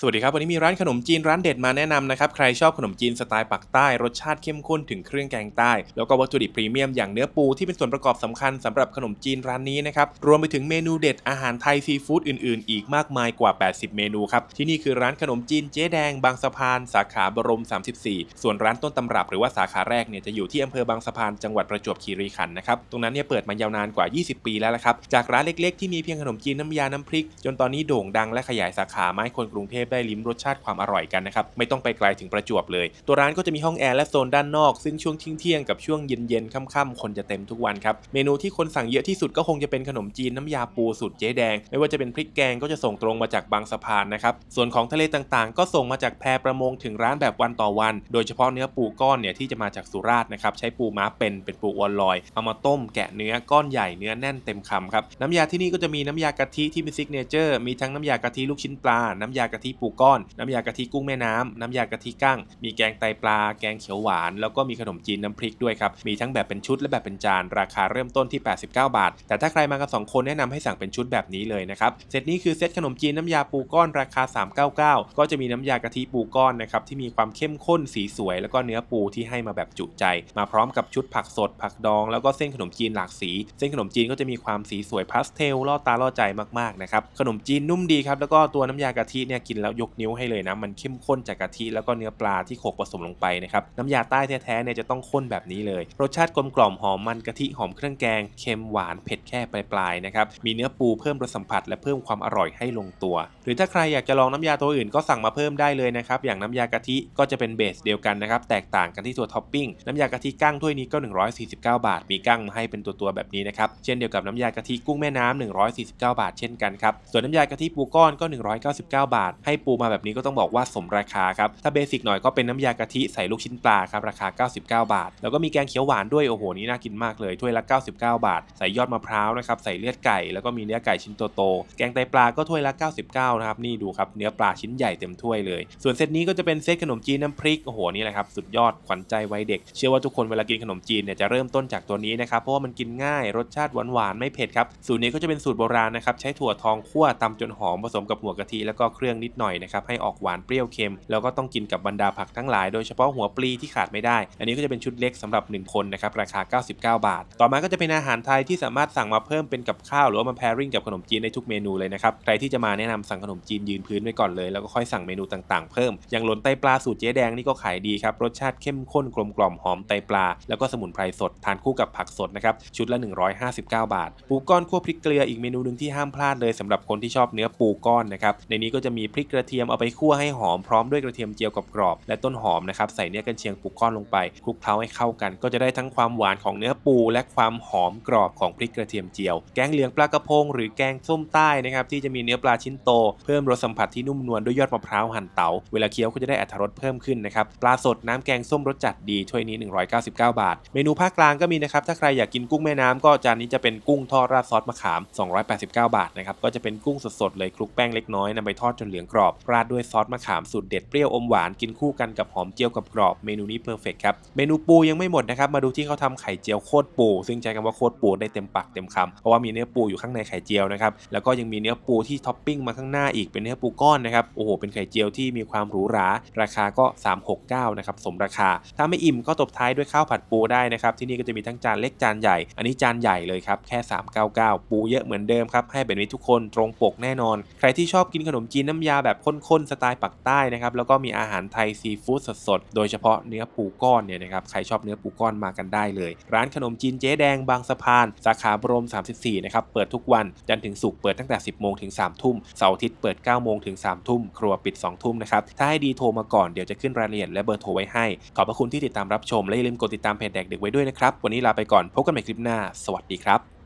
สวัสดีครับ วันนี้มีร้านขนมจีนร้านเด็ดมาแนะนำนะครับ ใครชอบขนมจีนสไตล์ปักใต้ รสชาติเข้มข้นถึงเครื่องแกงใต้ แล้วก็วัตถุดิบพรีเมียมอย่างเนื้อปูที่เป็นส่วนประกอบสำคัญสำหรับขนมจีนร้านนี้นะครับ รวมไปถึงเมนูเด็ดอาหารไทยซีฟู้ดอื่นๆ อีกมากมายกว่า 80 เมนูครับ ที่นี่คือร้านขนมจีนเจ๊แดงบางสะพาน สาขาบรม 34 ส่วนร้านต้นตำรับหรือว่าสาขาแรกเนี่ยจะอยู่ที่อำเภอบางสะพานจังหวัดประจวบคีรีขันธ์นะครับตรงนั้นเนี่ยเปิดมายาวนานกว่า 20 ปีแล้วละครับจากร้านเล็ก ๆ ที่มีเพียงขนมจีนน้ำยาน้ำพริก จนตอนนี้โด่งดังและขยายสาขามาให้คนกรุงเทพได้ลิ้มรสชาติความอร่อยกันนะครับ ไม่ต้องไปไกลถึงประจวบเลย ตัวร้านก็จะมีห้องแอร์และโซนด้านนอก ซึ่งช่วงเที่ยงกับช่วงเย็นๆค่ำๆคนจะเต็มทุกวันครับ เมนูที่คนสั่งเยอะที่สุดก็คงจะเป็นขนมจีนน้ำยาปูสูตรเจ๊แดง ไม่ว่าจะเป็นพริกแกงก็จะส่งตรงมาจากบางสะพานนะครับ ส่วนของทะเลต่างๆ ก็ส่งมาจากแพประมงถึงร้านแบบวันต่อวัน โดยเฉพาะเนื้อปูก้อนเนี่ยที่จะมาจากสุราษฎร์นะครับใช้ปูม้าเป็นเป็นปูอวนลอย เอามาต้มแกะเนื้อก้อนใหญ่เนื้อแน่นเต็มคำครับน้ำยาที่นี่ก็จะมีน้ำยากะทิที่เป็นซิกเนเจอร์มีทั้งน้ำยากะทิลูกชิ้นปลาน้ำยากะทิปูก้อน น้ำยากะทิกุ้งแม่น้ำน้ำยากะทิกั้ง มีแกงไตปลา แกงเขียวหวาน แล้วก็มีขนมจีนน้ำพริกด้วยครับ มีทั้งแบบเป็นชุดและแบบเป็นจาน ราคาเริ่มต้นที่ 89 บาท แต่ถ้าใครมากัน2คนแนะนำให้สั่งเป็นชุดแบบนี้เลยนะครับ เซตนี้คือเซตขนมจีนน้ำยาปูก้อนราคา 399 ก็จะมีน้ำยากะทิปูก้อนนะครับที่มีความเข้มข้นสีสวย แล้วก็เนื้อปูที่ให้มาแบบจุใจ มาพร้อมกับชุดผักสด ผักดอง แล้วก็เส้นขนมจีนหลากสี เส้นขนมจีนก็จะมีความสีสวยพาสเทลล่อตาล่อใจมากๆนะครับขนมจีนนุ่มดีครับแล้วก็ตัวน้ำยากะทิเนี่ยกินแล้วยกนิ้วให้เลยนะ มันเข้มข้นจากกะทิแล้วก็เนื้อปลาที่โขลกผสมลงไปนะครับ น้ำยาใต้แท้ๆเนี่ยจะต้องข้นแบบนี้เลย รสชาติกลมกล่อมหอมมันกะทิหอมเครื่องแกง เค็มหวานเผ็ดแค่ปลายๆนะครับ มีเนื้อปูเพิ่มรสสัมผัสและเพิ่มความอร่อยให้ลงตัว หรือถ้าใครอยากจะลองน้ำยาตัวอื่นก็สั่งมาเพิ่มได้เลยนะครับ อย่างน้ำยากะทิก็จะเป็นเบสเดียวกันนะครับ แตกต่างกันที่ตัวท็อปปิ้ง น้ำยากะทิกั้งถ้วยนี้ก็ 149 บาท มีกั้งมาให้เป็นตัวๆแบบนี้นะครับ เช่นเดียวกับน้ำยากะทิกุ้งแม่น้ำ149 บาท เช่นกันครับ ส่วนน้ำยากะทิปูก้อนก็ 199 บาท ให้ปูมาแบบนี้ก็ต้องบอกว่าสมราคาครับ ถ้าเบสิกหน่อยก็เป็นน้ำยากะทิใส่ลูกชิ้นปลาครับราคา 99 บาท แล้วก็มีแกงเขียวหวานด้วยโอ้โหนี่น่ากินมากเลยถ้วยละ 99 บาท ใส่ยอดมะพร้าวนะครับใส่เลือดไก่แล้วก็มีเนื้อไก่ชิ้นโตๆแกงไตปลาก็ถ้วยละ 99 นะครับนี่ดูครับเนื้อปลาชิ้นใหญ่เต็มถ้วยเลย ส่วนเซตนี้ก็จะเป็นเซตขนมจีนน้ำพริกโอ้โหนี่แหละครับสุดยอดขวัญใจวัยเด็ก เชื่อว่าทุกคนเวลากินขนมจีนเนี่ยจะเริ่มต้นจากตัวนี้นะครับเพราะว่ามันกินง่ายรสชาติหวานๆไม่เผ็ดครับสูตรนี้ก็จะเป็นสูตรโบราณนะครับใช้ถั่วทองคั่วตำจนหอมผสมกับหัวกะทิแล้วก็เครื่องนิดหน่อยนะครับให้ออกหวานเปรี้ยวเค็ม แล้วก็ต้องกินกับบรรดาผักทั้งหลายโดยเฉพาะหัวปลีที่ขาดไม่ได้ อันนี้ก็จะเป็นชุดเล็กสำหรับ 1 คนนะครับราคา 99 บาท ต่อมาก็จะเป็นอาหารไทยที่สามารถสั่งมาเพิ่มเป็นกับข้าวหรือว่ามา pairing กับขนมจีนได้ทุกเมนูเลยนะครับใครที่จะมาแนะนำสั่งขนมจีนยืนพื้นไว้ก่อนเลยแล้วก็ค่อยสั่งเมนูต่างๆเพิ่มอย่างหลนไตปลาสูตรเจ๊แดงนี่ก็ขายดีครับรสชาติเข้มข้นกลมกล่อมหอมไตปลา แล้วก็สมุนไพรสดทานคู่กับผักสดนะครับชุดละ 159 บาท ปูก้อนคั่วพริกเกลืออีกเมนูหนึ่งที่ห้ามพลาดเลยสำหรับคนที่ชอบเนื้อปูก้อนนะครับในนี้ก็จะมีพริกกระเทียมเอาไปคั่วให้หอมพร้อมด้วยกระเทียมเจียวกับกรอบและต้นหอมนะครับใส่เนื้อกันเชียงปูก้อนลงไปคลุกเคล้าให้เข้ากัน ก็จะได้ทั้งความหวานของเนื้อปู และความหอมกรอบของพริกกระเทียมเจียว แกงเหลืองปลากระพง หรือแกงส้มใต้นะครับที่จะมีเนื้อปลาชิ้นโต เพิ่มรสสัมผัสที่นุ่มนวลด้วยยอดมะพร้าวหั่นเตาเวลาเคี้ยวก็จะได้อรรถรสเพิ่มขึ้นนะครับ ปลาสดน้ำแกงส้มรสจัดดี ถ้วยนี้ 199 บาท เมนูภาคกลางก็มีนะครับ ถ้าใครอยากกินกุ้งแม่น้ำก็จานนี้จะเป็นกุ้งทอดราดซอสมะขาม 289 บาทนะครับ ก็จะเป็นกุ้งสดๆเลยคลุกแป้งเล็กน้อยนำไปทอดจนเหลืองกรอบราดด้วยซอสมะขามสูตรเด็ดเปรี้ยวอมหวานกินคู่กันกับหอมเจียวกับกรอบเมนูนี้เพอร์เฟกครับเมนูปูยังไม่หมดนะครับมาดูที่เขาทำไข่เจียวโคตรปู ซึ่งใช้คำว่าโคตรปูได้เต็มปากเต็มคำเพราะว่ามีเนื้อปูอยู่ข้างในไข่เจียวนะครับแล้วก็ยังมีเนื้อปูที่ท็อปปิ้งมาข้างหน้าอีกเป็นเนื้อปูก้อนนะครับโอ้โหเป็นไข่เจียวที่มีความหรูหราราคาก็ 369นะครับสมราคา ถ้าไม่อิ่มก็ตบท้ายด้วยข้าวผัดปูได้นะครับที่นี่ก็จะมีทั้งจานเล็กจานใหญ่ อันนี้จานใหญ่เลยครับแค่ 399 ปูเยอะเหมือนเดิมครับให้แบบนี้ทุกคนตรงปกแน่นอน ใครที่ชอบกินขนมจีนน้ำยาแบบข้นๆสไตล์ปักใต้นะครับแล้วก็มีอาหารไทยซีฟู้ดสดๆโดยเฉพาะเนื้อปูก้อนเนี่ยนะครับใครชอบเนื้อปูก้อนมากันได้เลย ร้านขนมจีนเจ๊แดงบางสะพาน สาขาบรม 34นะครับเปิดทุกวันจันทร์ถึงศุกร์เปิดตั้งแต่ 10โมงถึง3ทุ่มเสาร์อาทิตย์เปิด9โมงถึง3ทุ่มครัวปิด2ทุ่มนะครับถ้าให้ดีโทรมาก่อนเดี๋ยวจะขึ้นรายละเอียดและเบอร์โทรไว้ให้ ขอบพระคุณที่ติดตามรับชมและอย่าลืมกดติดตามเพจแดกเด็กไว้ด้วยนะครับวันนี้ลาไปก่อนพบกันใหม่คลิปหน้า สวัสดีครับ